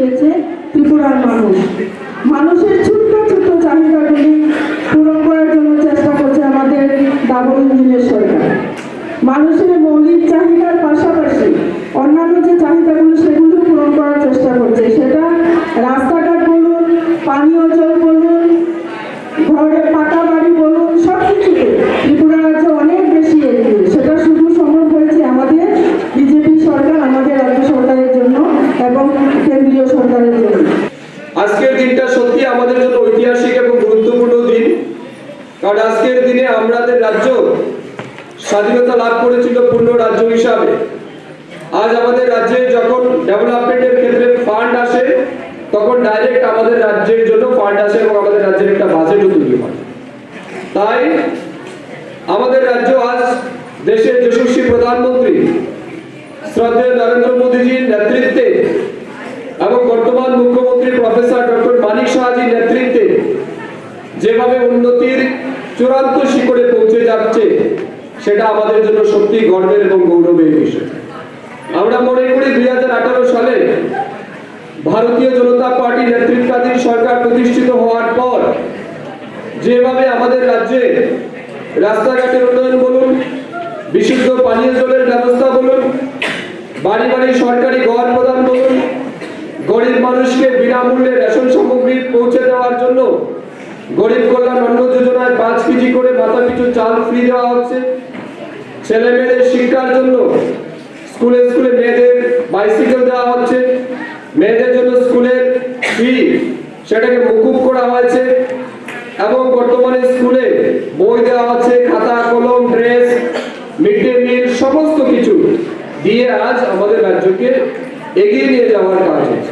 দিয়েছে ত্রিপুরার মানুষ। কেন্দ্রীয় সরকারের জন্য। আজকের দিনটা সত্যি আমাদের জন্য ঐতিহাসিক এবং গুরুত্বপূর্ণ দিন। কারণ আজকের দিনে আমাদের রাজ্য স্বাধীনতা লাভ করেছিল পূর্ণ রাজ্য হিসাবে। আজ আমাদের রাজ্যে যখন ডেভেলপমেন্টের ক্ষেত্রে ফান্ড আসে, তখন ডাইরেক্ট আমাদের রাজ্যের জন্য ফান্ড আসে এবং আমাদের রাজ্যের একটা বাজেটও তৈরি হয়। তাই আমাদের রাজ্য আজ দেশের যশস্বী প্রধানমন্ত্রী শ্রদ্ধেয় নরেন্দ্র মোদীজির নেতৃত্বে এবং বর্তমান মুখ্যমন্ত্রী প্রফেসর ডক্টর মানিক শাহজির নেতৃত্বে যেভাবে উন্নতির চূড়ান্ত শিখরে পৌঁছে যাচ্ছে, সেটা আমাদের জন্য সত্যি গর্বের এবং গৌরবের বিষয়। আমরা মনে করি দুই হাজার আঠারো সালে ভারতীয় জনতা পার্টি নেতৃত্বাধীন সরকার প্রতিষ্ঠিত হওয়ার পর যেভাবে আমাদের রাজ্যে রাস্তাঘাটের উন্নয়ন বলুন, বিশুদ্ধ পানীয় জলের ব্যবস্থা বলুন, বাড়ি বাড়ি সরকারি ঘর প্রদান বলুন গরিব মানুষকে বিনামূল্যে রেশন সামগ্রী পৌঁছে দেওয়ার জন্য গরিব কল্যাণ অন্ন যোজনায় পাঁচ কেজি করে মাথা পিছু চাল ফ্রি দেওয়া হচ্ছে। ছেলে মেয়েদের শিক্ষার জন্য স্কুলে স্কুলে মেয়েদের বাইসাইকেল দেওয়া হচ্ছে। মেয়েদের জন্য স্কুলের ফি সেটাকে মকুব করা হয়েছে এবং বর্তমানে স্কুলে বই দেওয়া হচ্ছে, খাতা, কলম, ড্রেস মিড ডে মিল, সমস্ত কিছু দিয়ে আজ আমাদের রাজ্যকে এগিয়ে নিয়ে যাওয়ার কাজ হচ্ছে।